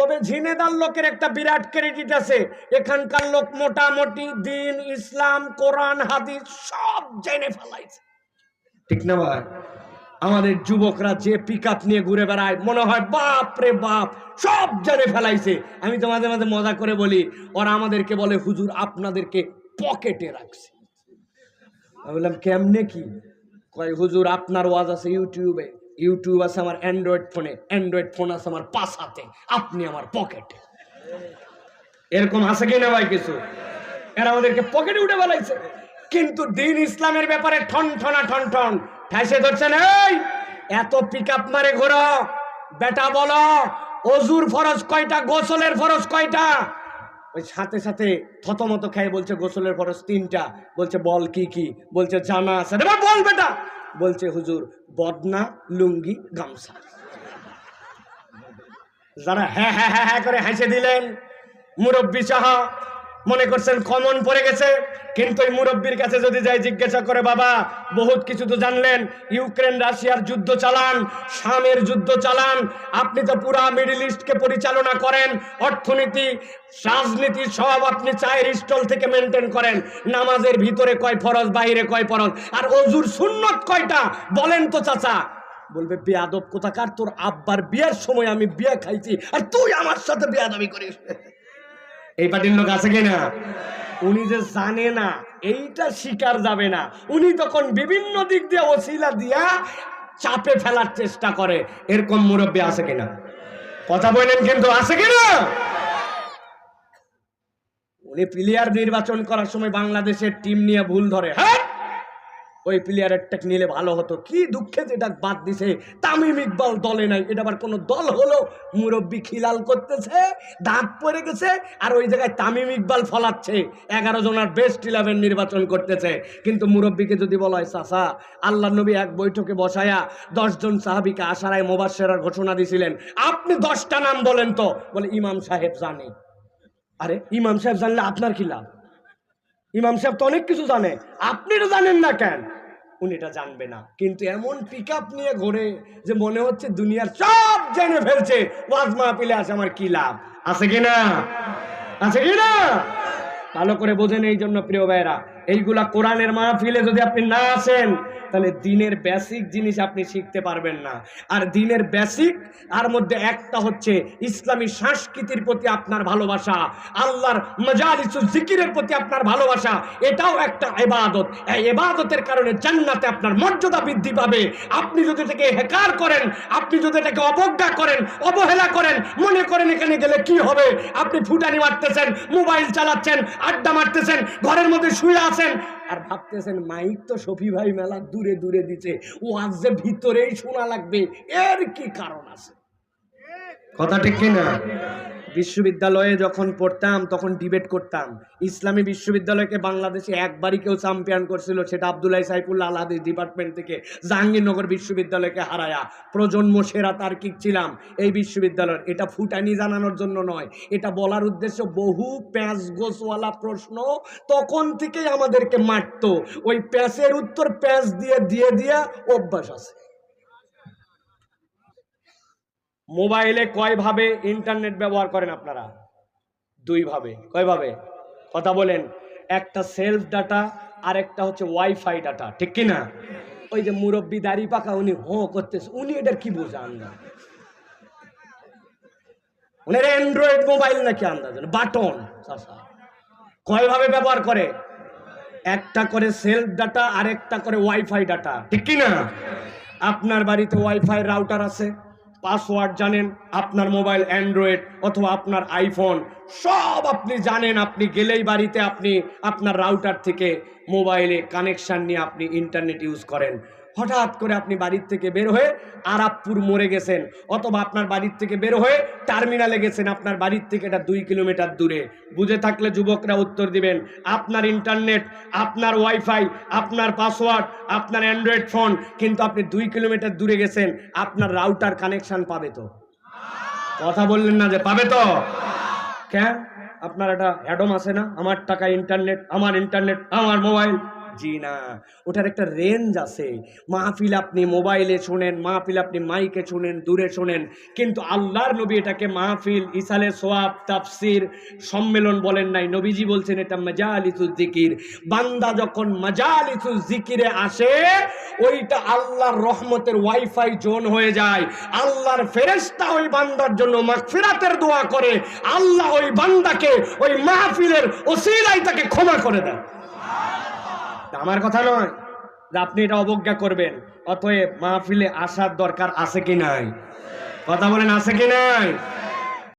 তবে ঝিনেদার লোকের একটা বিরাট ক্রেডিট আছে। এখানকার লোক মোটামুটি দিন, ইসলাম, কোরআন, হাদিস সব জেনে ফেলাইছে। ঠিক না ভাই? আমাদের যুবকরা যে পিক নিয়ে ঘুরে বেড়ায়, মনে হয় বাপ রে বাপ, সব জেনে ফেলাইছে। আমি তো মাঝে মাঝে মজা করে বলি, ওরা আমাদেরকে বলে, হুজুর, আপনাদেরকে পকেটে রাখছে। আমি বললাম, কেমনে কি? কয়, হুজুর, আপনার ওয়াজ আছে ইউটিউবে ইউটিউব আছে আমার অ্যান্ড্রয়েড ফোনে, অ্যান্ড্রয়েড ফোন আছে আমার পাশ হাতে, আপনি আমার পকেটে। এরকম আছে কি না ভাই কিছু? এরা আমাদেরকে পকেটে উঠে বেলাইছে কিন্তু দিন ইসলামের ব্যাপারে ঠন ঠনা ঠন ঠন, ঠেসে ধরছেন এই, এত পিক আপ মারে ঘোরো বেটা বলো, অজুর ফরজ কয়টা, গোসলের ফরজ কয়টা? ওই সাথে সাথে থতমত খাই বলছে, গোসলের ফরজ তিনটা। বলছে, বল কি কি? বলছে, জানা আছে। বল বেটা বলছে হুজুর, বদনা লুঙ্গি গামছা। যারা হ্যাঁ হ্যাঁ হ্যাঁ হ্যাঁ করে হেসে দিলেন, মুরব্বী সাহা মনে করছেন কমন পড়ে গেছে? কিন্তু ওই মুরব্বীর কাছে যদি যাই জিজ্ঞাসা করে, বাবা, বহুত কিছু তো জানলেন। ইউক্রেন, রাশিয়ার যুদ্ধ চালান, শামের যুদ্ধ চালান। আপনি তো পুরা মিডিল ইস্টকে পরিচালনা করেন। অর্থনীতি রাজনীতি সব আপনি চায়ের স্টল থেকে মেনটেন করেন। নামাজের ভিতরে কয় ফরজ, বাইরে কয় ফরজ? আর অজুর সুন্নত কয়টা? বলেন তো, চাচা। বলবে, বেয়াদব কোথাকার? তোর আব্বার বিয়ের সময় আমি বিয়ে খাইছি। আর তুই আমার সাথে বেয়াদবি করিস। এই পার্টির লোক আছে কিনা? উনি যে জানে না, এইটা শিকার যাবে না। উনি তখন বিভিন্ন দিক দিয়ে ওসিলা দিয়া চাপে ফেলার চেষ্টা করে। এরকম মুরব্বী আছে কিনা? কথা বলেন কিন্তু, আছে কিনা? উনি প্লেয়ার নির্বাচন করার সময় বাংলাদেশের টিম নিয়ে ভুল ধরে। হ্যাঁ? ওই প্লেয়ারের টেক নিলে ভালো হতো। কি দুঃখে যেটা বাদ দিছে, তামিম ইকবাল দলে নাই। এটা আবার কোনো দল হলো? মুরব্বী খিলাল করতেছে, দাঁত পড়ে গেছে, আর ওই জায়গায় তামিম ইকবাল ফলাচ্ছে। এগারো জনের বেস্ট ইলেভেন নির্বাচন করতেছে। কিন্তু মুরব্বীকে যদি বলা হয় চাষা আল্লাহ নবী এক বৈঠকে বসায়া দশজন সাহাবিকে আশারায় মোবাসেরার ঘোষণা দিছিলেন। আপনি দশটা নাম বলেন তো। বলে, ইমাম সাহেব জানে। আরে, ইমাম সাহেব জানলে আপনার লাভ? ইমাম সাহেব তো অনেক কিছু জানে। আপনি তো জানেন না কেন? উনি এটা জানবে না। কিন্তু এমন পিক নিয়ে ঘোরে যে মনে হচ্ছে দুনিয়ার সব জেনে ফেলছে, ওয়াজ মাহফিলে আছে আমার কি লাভ? আছে কিনা আছে কি না? ভালো করে বোঝেন এই জন্য প্রিয় ভাইরা এইগুলা কোরআনের মাহফিলে যদি আপনি না আসেন, তাহলে দিনের বেসিক জিনিস আপনি শিখতে পারবেন না। আর দিনের বেসিক আর মধ্যে একটা হচ্ছে ইসলামী সংস্কৃতির প্রতি আপনার ভালোবাসা, আল্লাহর মজালিসুল জিকিরের প্রতি আপনার ভালোবাসা, এটাও একটা এবাদত এই এবাদতের কারণে জান্নাতে আপনার মর্যাদা বৃদ্ধি পাবে। আপনি যদি এটাকে হেকার করেন, আপনি যদি এটাকে অবজ্ঞা করেন, অবহেলা করেন, মনে করেন এখানে গেলে কি হবে? আপনি ফুটানি মারতেছেন, মোবাইল চালাচ্ছেন আড্ডা মারতেছেন, ঘরের মধ্যে শুয়ে আছেন। আর ভাবতেছেন, মাইক তো সফি ভাই মেলা দূরে দূরে দিচ্ছে ও আজ যে ভিতরেই শোনা লাগবে, এর কি কারণ আছে? কথা ঠিক কিনা? বিশ্ববিদ্যালয়ে যখন পড়তাম, তখন ডিবেট করতাম। ইসলামী বিশ্ববিদ্যালয়কে বাংলাদেশে একবারই কেউ চ্যাম্পিয়ন করছিল, সেটা আবদুল্লাহ সাইফুল্লাহ আলহাদিস ডিপার্টমেন্ট থেকে জাহাঙ্গীরনগর বিশ্ববিদ্যালয়কে হারায়া। প্রজন্ম সেরা তার্কিক ছিলাম। এই বিশ্ববিদ্যালয়ের এটা ফুটানি জানানোর জন্য নয়। এটা বলার উদ্দেশ্য বহু প্যাঁচ গোসওয়ালা প্রশ্ন তখন থেকেই আমাদেরকে মারতো। ওই প্যাঁচের উত্তর প্যাঁচ দিয়ে দিয়ে দিয়ে অভ্যাস আছে। মোবাইলে কয়ভাবে ইন্টারনেট ব্যবহার করেন আপনারা? দুইভাবে কয়ভাবে কথা বলেন। একটা সেলফ ডাটা আর একটা হচ্ছে ওয়াইফাই ডাটা ঠিক কি না ওই যে মুরব্বী দাড়ি পাকা, উনি হো করতেছে। উনি এটার কি বোঝান না? উনার অ্যান্ড্রয়েড মোবাইল নাকি আন্দাজ? বাটন কয়ভাবে ব্যবহার করে? একটা করে সেলফ ডাটা আর একটা করে ওয়াইফাই ডাটা ঠিক কি না আপনার বাড়িতে ওয়াইফাই রাউটার আছে? পাসওয়ার্ড জানেন আপনার মোবাইল অ্যান্ড্রয়েড অথবা আপনার আইফোন, সব আপনি জানেন। আপনি গেলেই বাড়িতে আপনি আপনার রাউটার থেকে মোবাইলে কানেকশান নিয়ে আপনি ইন্টারনেট ইউজ করেন। হঠাৎ করে আপনি বাড়ির থেকে বের হয়ে আরাবপুর মরে গেছেন, অথবা আপনার বাড়ির থেকে বের হয়ে টার্মিনালে গেছেন, আপনার বাড়ির থেকে এটা দুই কিলোমিটার দূরে। বুঝে থাকলে যুবকরা উত্তর দিবেন, আপনার ইন্টারনেট আপনার ওয়াইফাই আপনার পাসওয়ার্ড আপনার অ্যান্ড্রয়েড ফোন কিন্তু আপনি দুই কিলোমিটার দূরে গেছেন, আপনার রাউটার কানেকশান পাবে তো। কথা বললেন না যে পাবে তো? কেন? আপনার একটা অ্যাডম আছে না? আমার টাকা ইন্টারনেট আমার ইন্টারনেট আমার মোবাইল জি না ওটার একটা রেঞ্জ আছে। মাহফিল আপনি মোবাইলে শোনেন, মাহফিল আপনি মাইকে শুনেন, দূরে শোনেন। কিন্তু আল্লাহর নবী এটাকে মাহফিল, ইসালে সোয়াব, তাফসির, সম্মেলন বলেন নাই। নবীজি বলছেন এটা মাজালিসুল জিকির বান্দা যখন মাজালিসুল জিকিরে আসে, ওইটা আল্লাহর রহমতের ওয়াইফাই জোন হয়ে যায়। আল্লাহর ফেরেশতা ওই বান্দার জন্য মাগফিরাতের দোয়া করে। আল্লাহ ওই বান্দাকে ওই মাহফিলের ওসিলাই তাকে ক্ষমা করে দেয়। আমার কথা নয় যে আপনি এটা অবজ্ঞা করবেন, অতএব মাহফিলে আসার দরকার আছে কি নাই? কথা বলেন, আছে কি নাই?